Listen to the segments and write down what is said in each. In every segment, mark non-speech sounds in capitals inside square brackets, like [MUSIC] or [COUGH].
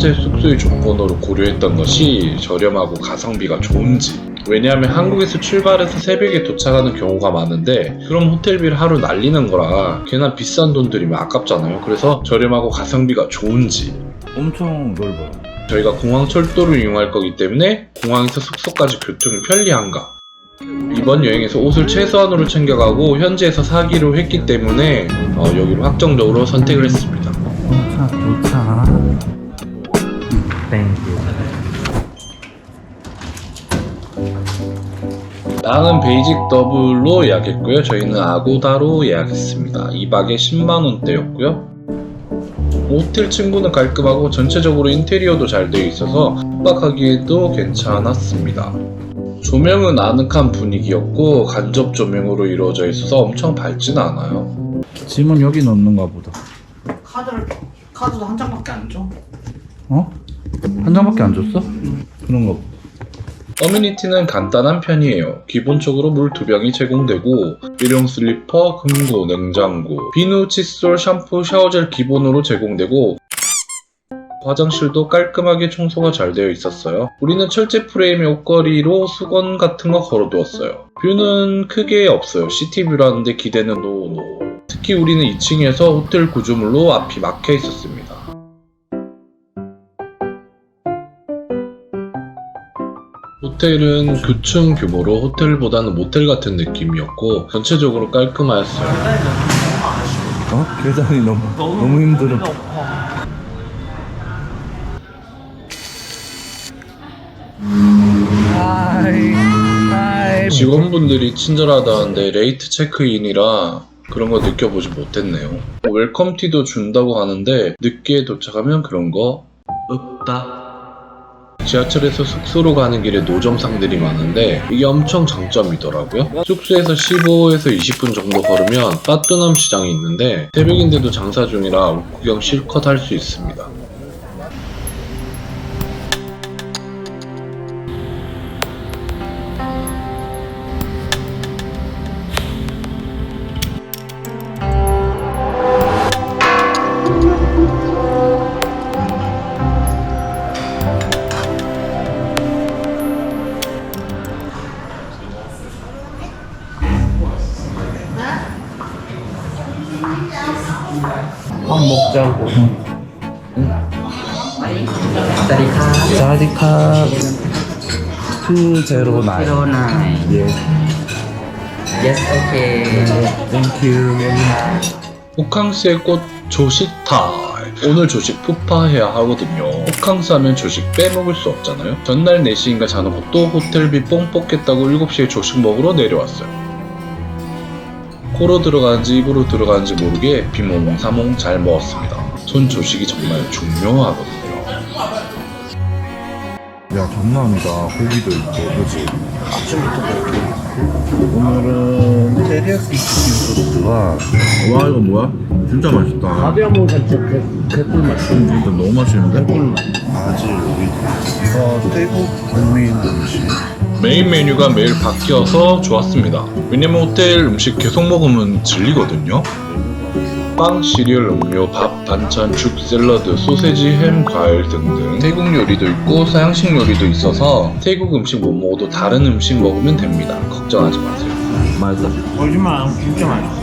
첫 번째 숙소의 조건으로 고려했던 것이 저렴하고 가성비가 좋은지. 왜냐하면 한국에서 출발해서 새벽에 도착하는 경우가 많은데 그럼 호텔비를 하루 날리는 거라 괜한 비싼 돈 들이면 아깝잖아요. 그래서 저렴하고 가성비가 좋은지. 엄청 넓어요. 저희가 공항 철도를 이용할 거기 때문에 공항에서 숙소까지 교통이 편리한가? 이번 여행에서 옷을 최소한으로 챙겨가고 현지에서 사기로 했기 때문에 어, 여기로 확정적으로 선택을 했습니다. 도착, 도착. 땡큐. 나는 베이직 더블로 예약했고요. 저희는 아고다로 예약했습니다. 2박에 10만원대였고요. 호텔 층부는 깔끔하고 전체적으로 인테리어도 잘 되어 있어서 숙박하기에도 괜찮았습니다. 조명은 아늑한 분위기였고 간접 조명으로 이루어져 있어서 엄청 밝지는 않아요. 짐은 여기 넣는가 보다. 카드를 카드도 한 장밖에 안 줘. 어? 한 장밖에 안 줬어? 그런가 보다. 커뮤니티는 간단한 편이에요. 기본적으로 물 두 병이 제공되고 일용 슬리퍼, 금고, 냉장고, 비누, 칫솔, 샴푸, 샤워젤 기본으로 제공되고 화장실도 깔끔하게 청소가 잘 되어 있었어요. 우리는 철제 프레임의 옷걸이로 수건 같은 거 걸어두었어요. 뷰는 크게 없어요. 시티뷰라는데 기대는 노노. 특히 우리는 2층에서 호텔 구조물로 앞이 막혀 있었습니다. 호텔은 교층 규모로 호텔보다는 모텔 같은 느낌이었고 전체적으로 깔끔하였어요. 어? 계단이 너무, 너무 힘들어. 직원분들이 친절하다는데 레이트 체크인이라 그런 거 느껴보지 못했네요. 웰컴티도 준다고 하는데 늦게 도착하면 그런 거 없다. 지하철에서 숙소로 가는 길에 노점상들이 많은데 이게 엄청 장점이더라고요. 숙소에서 15에서 20분 정도 걸으면 빠뚜남 시장이 있는데 새벽인데도 장사 중이라 옷 구경 실컷 할 수 있습니다. 사디카 209 zero nine. 예 Yes, okay. 땡큐 호캉스의 꽃 조식 타임. 오늘 조식 푸파해야 하거든요. 호캉스 하면 조식 빼먹을 수 없잖아요. 전날 4시인가 자놓고 또 호텔비 뽕 뽑겠다고 7시에 조식 먹으러 내려왔어요. 코로 들어가는지 입으로 들어가는지 모르게 비몽사몽 잘 먹었습니다. 전 조식이 정말 중요하거든요. 야 장난이다 고기도 있고 그치 오늘은 테리야끼 치킨 소스가 와 이거 뭐야? 진짜 맛있다 밥에 한번 같이 개꿀 맛. 음, 이거 너무 맛있는데? 바질 오리지 이거 태국 국민 음식 메인 메뉴가 매일 바뀌어서 좋았습니다. 왜냐면 호텔 음식 계속 먹으면 질리거든요. 빵, 시리얼, 음료, 밥, 반찬, 죽, 샐러드, 소세지, 햄, 과일 등등 태국 요리도 있고 서양식 요리도 있어서 태국 음식 못 먹어도 다른 음식 먹으면 됩니다. 걱정하지 마세요. 거짓말 안 하고 진짜 맛있어.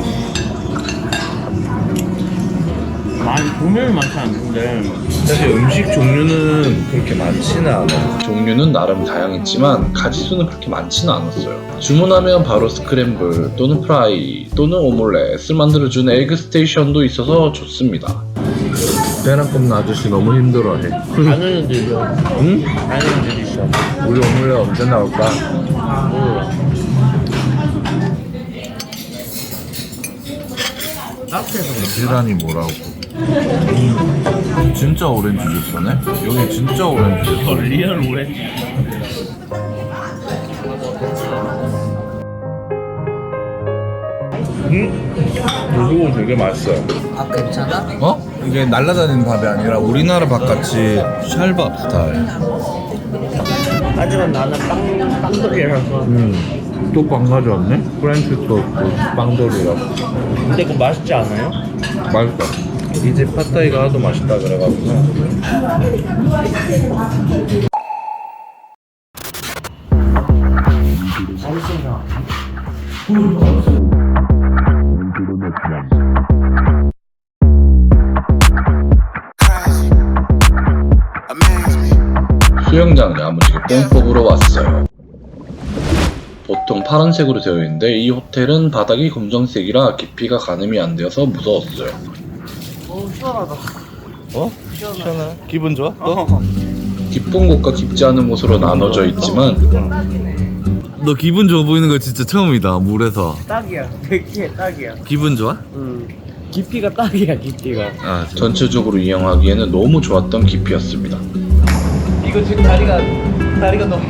많이 보면 많지 않는데 사실 음식 종류는 그렇게 많지는 않아 종류는 나름 다양했지만 가지수는 그렇게 많지는 않았어요. 주문하면 바로 스크램블 또는 프라이 또는 오믈렛을 만들어주는 에그 스테이션도 있어서 좋습니다. 배낭 아저씨 너무 힘들어해 아는 애들이요. 응? 아는 애들이 있어. 우리 오늘에 언제 나올까? 몰라. 카페에서 계란이 뭐라고 음, 진짜 오렌지 주스네? 여기 진짜 오렌지 주스 더 리얼 오렌지. 이거 되게 맛있어요 아, 괜찮아? 어? 이게 날라다니는 밥이 아니라 우리나라 밥같이 샬밥 스타일 하지만 나는 빵 빵돌이라서. 음. 또 빵 가져왔네? 프렌치 토스트 빵돌이라고 근데 그거 맛있지 않아요? 맛있다 이 집 팟타이가 하도 맛있다 그래가지고. 수영장 야무지게 뽕 뽑으러 왔어요. 보통 파란색으로 되어 있는데 이 호텔은 바닥이 검정색이라 깊이가 가늠이 안 되어서 무서웠어요. 어? 시원해 기분 좋아? 너? 깊은 곳과 깊지 않은 곳으로 나눠져 있지만 너 기분 좋아 보이는 거 진짜 처음이다 물에서 딱이야. 100개 딱이야. 기분 좋아? 응. 깊이가 딱이야, 깊이가. 아 진짜 전체적으로 이용하기에는 너무 좋았던 깊이였습니다. 이거 지금 다리가 다리가 너무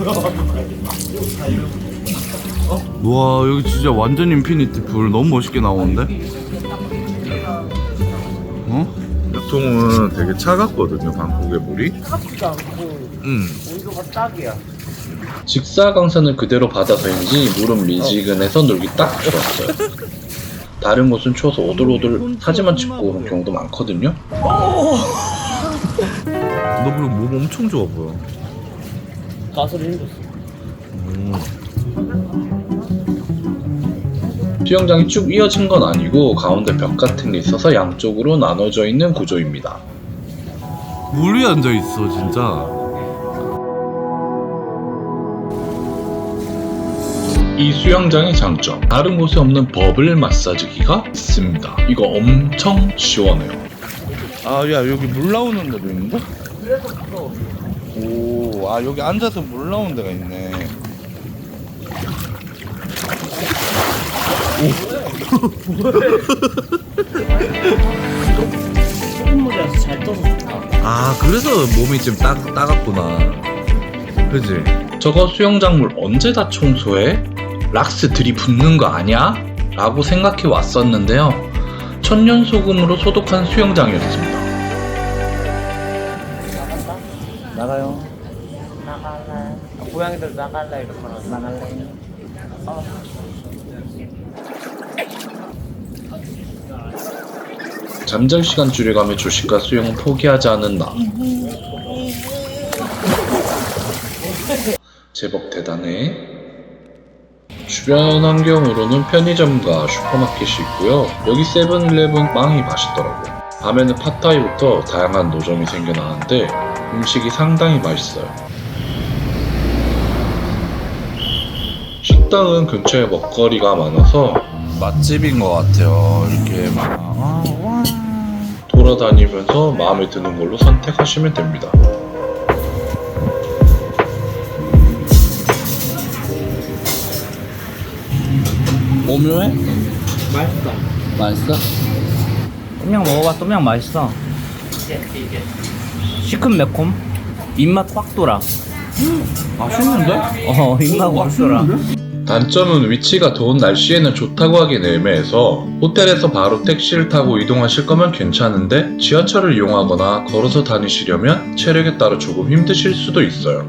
[LAUGHS] 와 여기 진짜 완전 인피니티 풀 너무 멋있게 나오는데? 어? 보통은 되게 차갑거든요 방콕의 물이 차갑지도 않고 응 온도가 딱이야. 직사광선을 그대로 받아서인지 물은 미지근해서 놀기 딱 좋았어요. 다른 곳은 추워서 오돌오돌 사진만 찍고 오는 경우도 많거든요. 너 그리고 몸 엄청 좋아 보여 가슴이 힘들었어. 수영장이 쭉 이어진 건 아니고 가운데 벽 같은 게 있어서 양쪽으로 나눠져 있는 구조입니다. 물 위에 앉아 있어 진짜 이 수영장의 장점, 다른 곳에 없는 버블 마사지기가 있습니다. 이거 엄청 시원해요. 아 야 여기 물 나오는 데도 있는데? 오아 여기 앉아서 물 나오는 데가 있네 조금 물이라서 잘 떠서 좋다. 아 그래서 몸이 좀 따, 따갑구나 그지? 저거 수영장 물 언제 다 청소해? 락스 들이붓는 거 아니야? 라고 생각해 왔었는데요. 천연 소금으로 소독한 수영장이었습니다. 나가요 나갈래. 고양이들 나갈래 이러면 나갈래. 잠잘 시간 줄여가며 조식과 수영은 포기하지 않은 나. 제법 대단해. 주변 환경으로는 편의점과 슈퍼마켓이 있고요. 여기 세븐일레븐 빵이 맛있더라고요. 밤에는 팟타이부터 다양한 노점이 생겨나는데 음식이 상당히 맛있어요. 식당은 근처에 먹거리가 많아서 맛집인 것 같아요 이렇게 막 아, 와. 돌아다니면서 마음에 드는 걸로 선택하시면 됩니다. 오묘해? 맛있다. 맛있어? 똠양 먹어봐. 똠양 맛있어. 시큼 매콤. 입맛 확 돌아. 맛있는데? 어, 입맛 확 돌아. 단점은 위치가 더운 날씨에는 좋다고 하긴 애매해서 호텔에서 바로 택시를 타고 이동하실 거면 괜찮은데 지하철을 이용하거나 걸어서 다니시려면 체력에 따라 조금 힘드실 수도 있어요.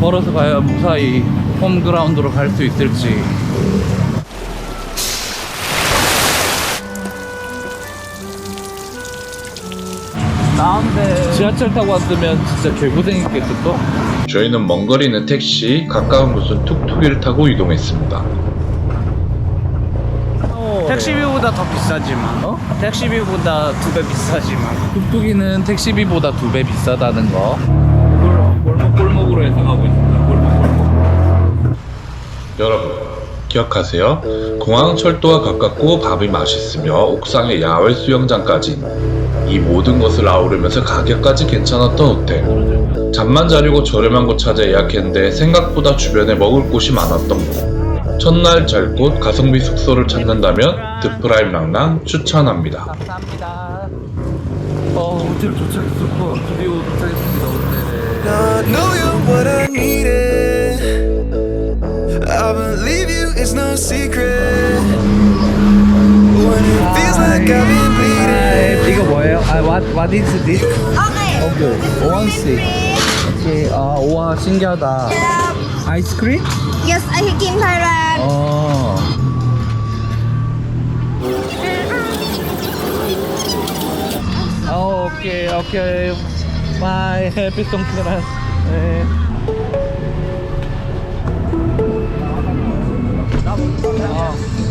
걸어서 가야 무사히 홈그라운드로 갈 수 있을지 나은데. 지하철 타고 왔으면 진짜 개고생했겠어 또? 저희는 먼 거리는 택시, 가까운 곳은 툭툭이를 타고 이동했습니다. 택시비보다 더 비싸지만. 어? 택시비보다 두 배 비싸지만. 뚝뚝이는 택시비보다 두 배 비싸다는 거 골목 골목으로 해서 가고 있습니다 골목 골목 여러분 기억하세요? 공항 철도와 가깝고 밥이 맛있으며 옥상에 야외 수영장까지 이 모든 것을 아우르면서 가격까지 괜찮았던 호텔 잠만 자려고 저렴한 곳 찾아 예약했는데 생각보다 주변에 먹을 곳이 많았던 곳 첫날 잘 곳 가성비 숙소를 찾는다면 드프라임 랑랑 추천합니다 감사합니다 어 호텔 도착했어 드디어 도착했습니다 호텔에 I know you're what I needed. I believe you, it's no secret. When it feels like I've been bleeding. 이거 뭐예요? 아, what, what is this? Okay. 오케이. 오케이. 아, 우와, 신기하다. 아이스크림? Yes, I h in t h a d 어. 아, 오케이, 오케이. 마이 해피 송크란. 네. 아.